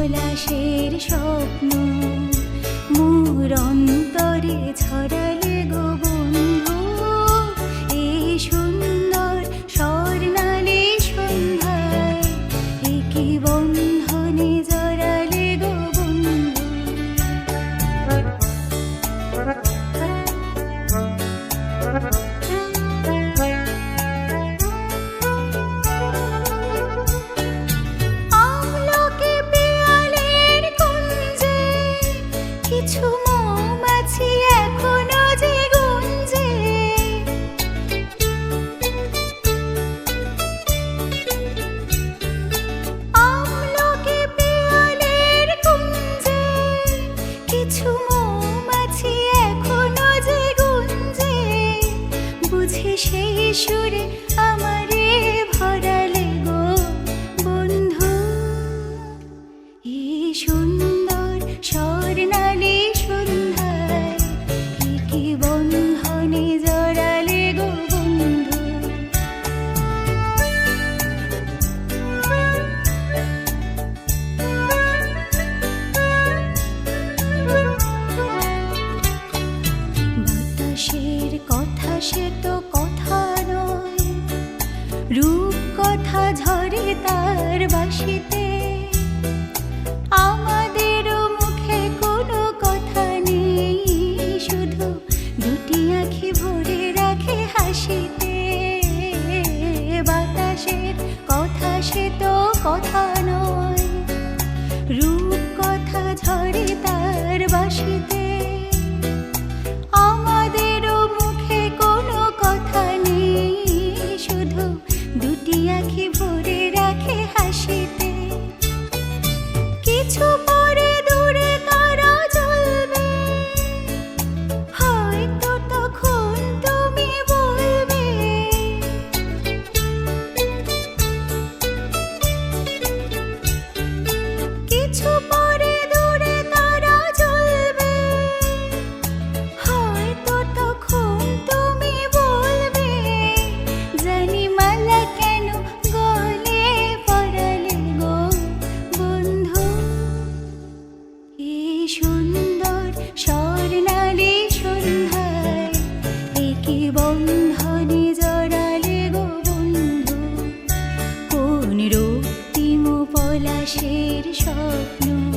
কৈলাসের স্বপ্ন মুরন্ন রূপ কথা ঝরে তার পলাশের স্বপ্ন।